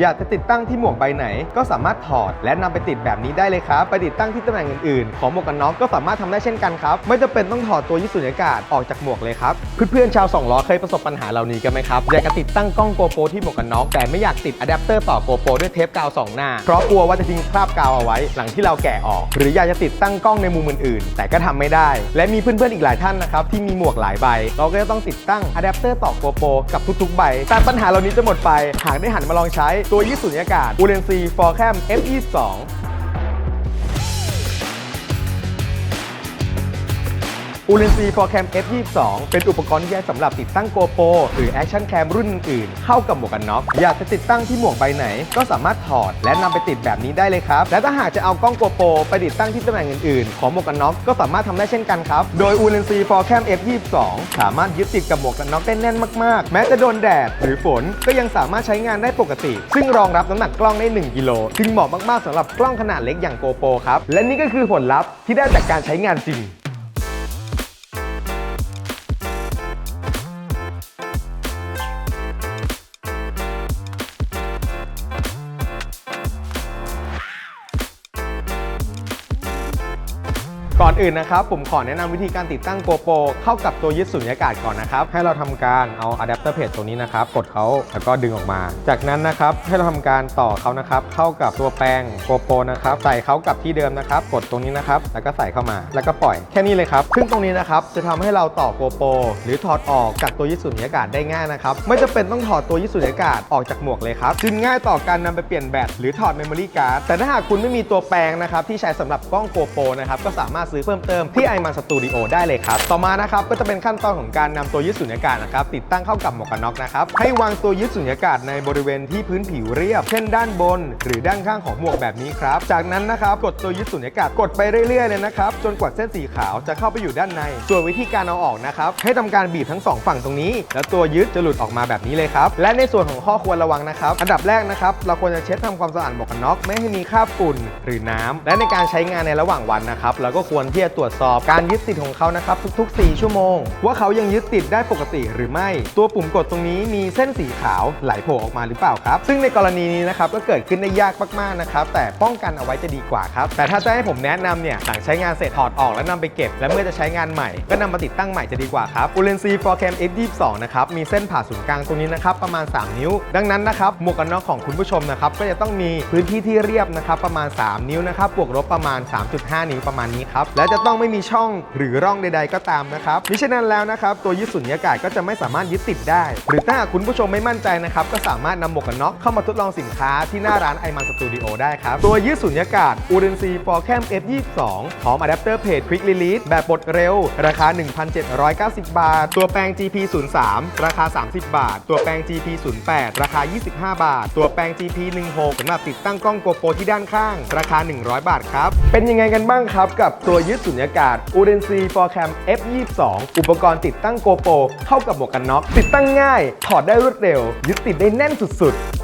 อยากจะติดตั้งที่หมวกใบไหน ก็สามารถถอดและนำไปติดแบบนี้ได้เลยครับ ไปติดตั้งที่ตำแหน่งอื่นๆ ของหมวกกันน็อกก็สามารถทำได้เช่นกันครับ ไม่จำเป็นต้องถอดตัวยึดสุญญากาศออกจากหมวกเลยครับ เพื่อนๆชาวสองล้อเคยประสบปัญหาเหล่านี้กันไหมครับ อยากจะติดตั้งกล้องโกโปรที่หมวกกันน็อกแต่ไม่อยากติดอะแดปเตอร์ต่อโกโปรด้วยเทปกาวสองหน้า เพราะกลัวว่าจะทิ้งคราบกาวเอาไว้ หลังที่เราแกะออก หรืออยากจะติดตั้งกล้องในมุมอื่นๆ แต่ก็ทำไม่ได้ และมีเพื่อนๆอีกหลายท่านนะครับที่มีหมวกหลายใบ เราก็จะต้องติดตั้งอะแดปเตอร์ต่อโกโปรกับทุกๆใบแต่ปัญหาเหล่านี้จะหมดไปหากได้หันมาลองใช้ตัวยืดสุญญากาศ u l e n c f o r c a m F22 u l e n c f o r c a m F22 เป็นอุปกรณ์ที่ใช้สำหรับติดตั้ง GoPro หรือ Action Cam รุ่นอื่น เข้ากับหมวกกันน็อก อยากจะติดตั้งที่หมวกใบไหน ก็สามารถถอดและนำไปติดแบบนี้ได้เลยครับ และถ้าหากจะเอากล้อง GoPro ไปติดตั้งที่ตำแหน่งอื่นๆ ของหมวกกันน็อกก็สามารถทำได้เช่นกันครับ โดย u l e n c f o r c a m F22 สามารถยึดติดกับหมวกกันน็อกได้แน่นมากๆ แม้จะโดนแดดหรือฝนก็ยังสามารถใช้งานได้ปกติ ซึ่งรองรับน้ำหนักกล้องได้ 1กิโลจึงเหมาะมากๆสำหรับกล้องขนาดเล็กอย่าง GoPro ครับและนี่ก็คือผลลัพธ์ที่ได้จากการใช้งานจริง ก่อนอื่นนะครับผมขอแนะนำวิธีการติดตั้ง GoPro เข้ากับตัวยึดสุญญากาศก่อนนะครับ ให้เราทำการเอาอะแดปเตอร์เพจตัวนี้นะครับ กดเขาแล้วก็ดึงออกมา จากนั้นนะครับให้เราทำการต่อเขานะครับ เข้ากับตัวแปลง GoPro นะครับ ใส่เขากับที่เดิมนะครับ กดตรงนี้นะครับ แล้วก็ใส่เข้ามา แล้วก็ปล่อยแค่นี้เลยครับ ซึ่งตรงนี้นะครับจะทำให้เราต่อ GoPro หรือถอดออกจากตัวยึดสุญญากาศได้ง่ายนะครับ ไม่จำเป็นต้องถอดตัวยึดสุญญากาศออกจากหมวกเลยครับ จึงง่ายต่อการนำไปเปลี่ยนแบตหรือถอดเมมโมรี่การ์ด แต่ถ้าหากคุณไม่มีตัวแปลงนะครับที่ใช้สำหรับกล้อง GoPro นะครับก็สามารถซื้อเพิ่มเติมที่ iMan Studio ได้เลยครับ ต่อมานะครับก็จะเป็นขั้นตอนของการนำตัวยึดสุญญากาศนะครับติดตั้งเข้ากับหมวกกันน็อกนะครับให้วางตัวยึดสุญญากาศในบริเวณที่พื้นผิวเรียบ เช่นด้านบน หรือด้านข้างของหมวกแบบนี้ครับ จากนั้นนะครับกดตัวยึดสุญญากาศกดไปเรื่อยๆเลยนะครับจนกว่าเส้นสีขาวจะเข้าไปอยู่ด้านใน ส่วนวิธีการเอาออกนะครับให้ทำการบีบทั้งสองฝั่งตรงนี้ แล้วตัวยึดจะหลุดออกมาแบบนี้เลยครับและในส่วนของข้อควรระวังนะครับอันดับแรกนะครับเราควรจะเช็ดทำความสะอาดหมวกกันน็อกไม่ให้มีคราบฝุ่นหรือน้ำและในการใช้งานในระหว่างวันนะครับเราก็ควรควรที่จะตรวจสอบการยึดติดของเขานะครับทุก ๆ 4 ชั่วโมง ว่าเขายังยึดติดได้ปกติหรือไม่ ตัวปุ่มกดตรงนี้มีเส้นสีขาวไหลโผล่ออกมาหรือเปล่าครับ ซึ่งในกรณีนี้นะครับก็เกิดขึ้นได้ยากมากๆนะครับแต่ป้องกันเอาไว้จะดีกว่าครับแต่ถ้าจะให้ผมแนะนำเนี่ยหลังใช้งานเสร็จถอดออกแล้วนำไปเก็บ และเมื่อจะใช้งานใหม่ก็นำมาติดตั้งใหม่จะดีกว่าครับ u l e n c f o r c a m F22 นะครับมีเส้นผ่าศูนย์กลางตรงนี้นะครับประมาณ 3 นิ้ว ดังนั้นนะครับหมวกกันน็อกของคุณผู้ชมนะครับก็จะต้องมีพื้นที่ที่เรียบนะครับประมาณ 3 นิ้วนะครับบวกลบประมาณ 3.5 นิ้วประมาณนี้ครับและจะต้องไม่มีช่องหรือร่องใดๆก็ตามนะครับมิฉะนั้นแล้วนะครับ ตัวยึดสุญญากาศก็จะไม่สามารถยึดติดได้ หรือถ้าหากคุณผู้ชมไม่มั่นใจนะครับ ก็สามารถนำหมวกกันน็อกเข้ามาทดลองสินค้าที่หน้าร้าน i m a n Studio ได้ครับ ตัวยืดสุญญากาศ u l e n c f o r c a m F22 พร้อมอะแดปเตอร์เพจ Quick Release แบบบดเร็ว ราคา 1,790 บาท ตัวแปลง GP03 ราคา 30 บาท ตัวแปลง GP08 ราคา 25 บาท ตัวแปลง GP16 สำหรับติดตั้งกล้องโกโปรที่ด้านข้าง ราคา 100 บาทครับ เป็นยังไงกันบ้างครับกับตัวยึดสุญญากาศ u d e n c y 4 c a m F22 อุปกรณ์ติดตั้งโกโปรเข้ากับหมวกกันน็อก ติดตั้งง่าย ถอดได้รวดเร็ว ยึดติดได้แน่นสุดๆ